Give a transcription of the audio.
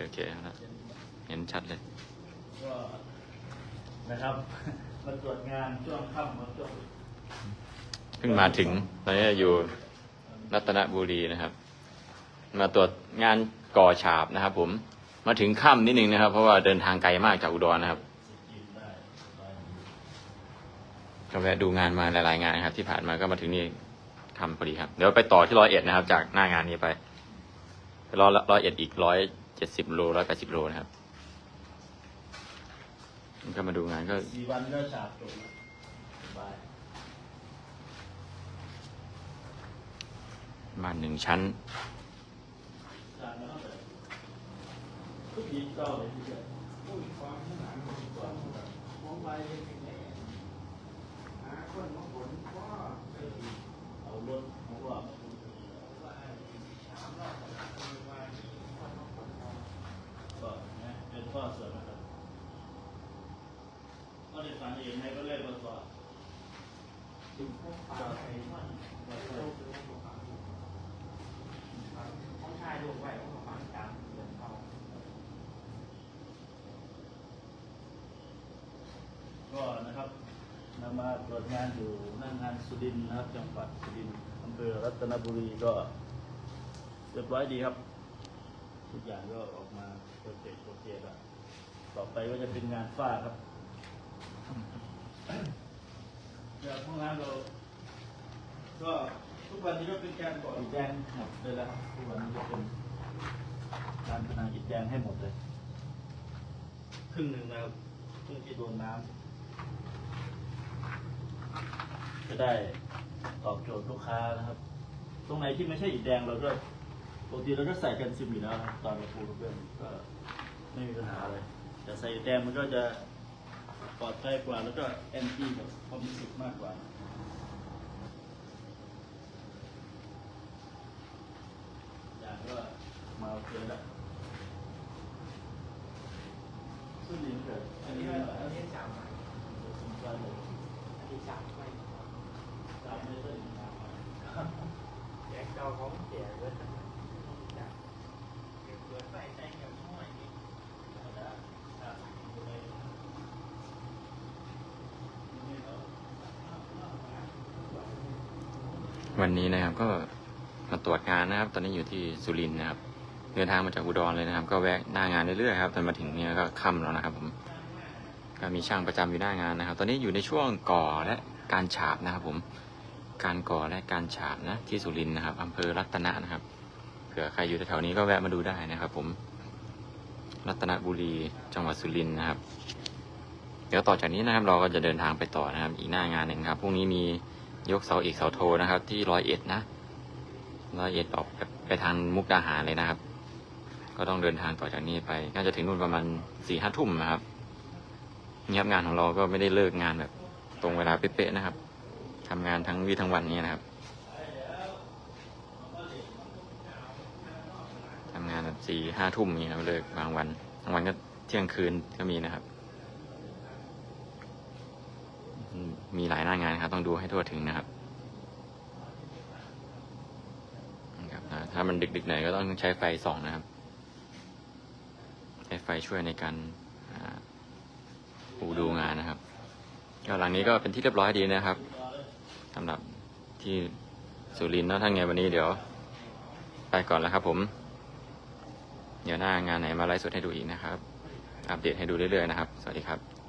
โอเคแล้วเห็นชัดเลย ก็นะครับ มาตรวจงานช่วงค่ำมาช่วงเพิ่งมาถึงตอนนี้อยู่รัตนบุรีนะครับ มาตรวจงานก่อฉาบนะครับ ผม มาถึงค่ำนิดนึงนะครับ เพราะว่าเดินทางไกลมากจากอุดรนะครับกินได้สบายดีก็แวะดูงานมาหลายๆงานนะครับ ที่ผ่านมาก็มาถึงนี่ทำพอดีครับ เดี๋ยวไปต่อที่ร้อยเอ็ดนะครับ จากหน้างานนี้ไปไปร้อยร้อยเอ็ดอีกร้อยเจ็ดสิบโลร้อยแปดสิบโลนะครับก็มาดูงานก็สี่วันก็ฉาบจบแล้วสบายประมาณหนึ่งชั้นฉาบมาเท่าไหร่ทุกทีเก้าเลยที่เดียวผู้อีกความข้างหลังของความมองไปเป็นแง่หาคนมองผลก็เออ เอารถเอารอบ ว่าถามรอบคือว่าคนมองผลมอง ก็นะเป็น ข้อเสริมนะครับก็ได้ฟังเองในก็เลยมาสอบถึงพวกป่าไอ้มันเราโลกเป็นพวกป่าของชายลูไว้ของป่าจำเดินเข้าก็นะครับนำมาตรวจงานอยู่หน้างานสุรินนะครับจังหวัดสุรินอำเภอรัตนบุรีก็เรียบร้อยดีครับ ทุกอย่างก็ออกมาโปรเจกต์โปรเจกต์แล้ว ต่อไปก็จะเป็นงานฝ้าครับเดี๋ยวห้องน้ำเรา ก็ทุกวันนี้ก็เป็นการก่ออิฐแดงหมดเลยแล้วครับทุกวันนี้จะเป็นการพนังอิฐแดงให้หมดเลยครึ่งหนึ่งนะครับครึ่งที่โดนน้ำจะได้ตอบโจทย์ลูกค้านะครับ ตรงไหนที่ไม่ใช่อิฐแดงเราก็ปกติเราก็ใส่กันซิมอยู่แล้วนะครับตอนเราปูกระเบื้องก็ไม่มีปัญหาอะไร แต่ใส่แดงมันก็จะปลอดภัยกว่าแล้วก็แอนตี้กับความรู้สึกมากกว่าอย่างก็มาโอเคแล้วซึ่งนี่เกิดอันนี้อันอันนี้นี้จำไว้สมควรเลยอันนี้จำไว้ตามไม่ได้ตามมาแจกเจ้าของแจกเว้ยจำเกิดไฟใจเงียบห้อยนี่ ธรรมดาตามอยู่ในนี่เรา วันนี้นะครับก็มาตรวจงานนะครับ ตอนนี้อยู่ที่สุรินทร์นะครับ เดินทางมาจากอุดรเลยนะครับ ก็แวะหน้างานเรื่อยๆครับจนมาถึงเนี่ยก็ค่ำแล้วนะครับผมก็มีช่างประจำอยู่หน้างานนะครับ ตอนนี้อยู่ในช่วงก่อและการฉาบนะครับ ผมการก่อและการฉาบนะ ที่สุรินทร์นะครับอำเภอรัตนะนะครับเผื่อใครอยู่แถวๆนี้ก็แวะมาดูได้นะครับ ผม รัตนบุรีจังหวัดสุรินทร์นะครับ เดี๋ยวต่อจากนี้นะครับ เราก็จะเดินทางไปต่อนะครับ อีกหน้างานหนึ่งครับพรุ่งนี้มี ยกเสาเอกเสาโทนะครับ ที่ร้อยเอ็ดนะร้อยเอ็ดออกไปไปทางมุกดาหารเลยนะครับ ก็ต้องเดินทางต่อจากนี้ไปน่าจะถึงนู่นประมาณสี่ห้าทุ่มนะครับเงียบงานของเราก็ไม่ได้เลิกงานแบบ ตรงเวลาเป๊ะๆนะครับทำงานทั้งวีทั้งวันนี้นะครับทำงานแบบสี่ห้าทุ่มอย่างนี้ครับเลิกบางวันบางวันก็เที่ยงคืนก็มีนะครับ อื มีหลายหน้างานครับ ต้องดูให้ทั่วถึงนะครับครับถ้ามันดึกๆหน่อยก็ต้องใช้ไฟส่องนะครับ ใช้ไฟช่วยในการอ่าดูดูงานนะครับก็หลังนี้ก็เป็นที่เรียบร้อยดีนะครับสำหรับที่สุรินทร์นะถ้านไงวันนี้เดี๋ยว ไปก่อนแล้วครับผม เดี๋ยวหน้างานไหนมาไลฟ์สดให้ดูอีกนะครับ อัปเดตให้ดูเรื่อยๆนะครับ สวัสดีครับ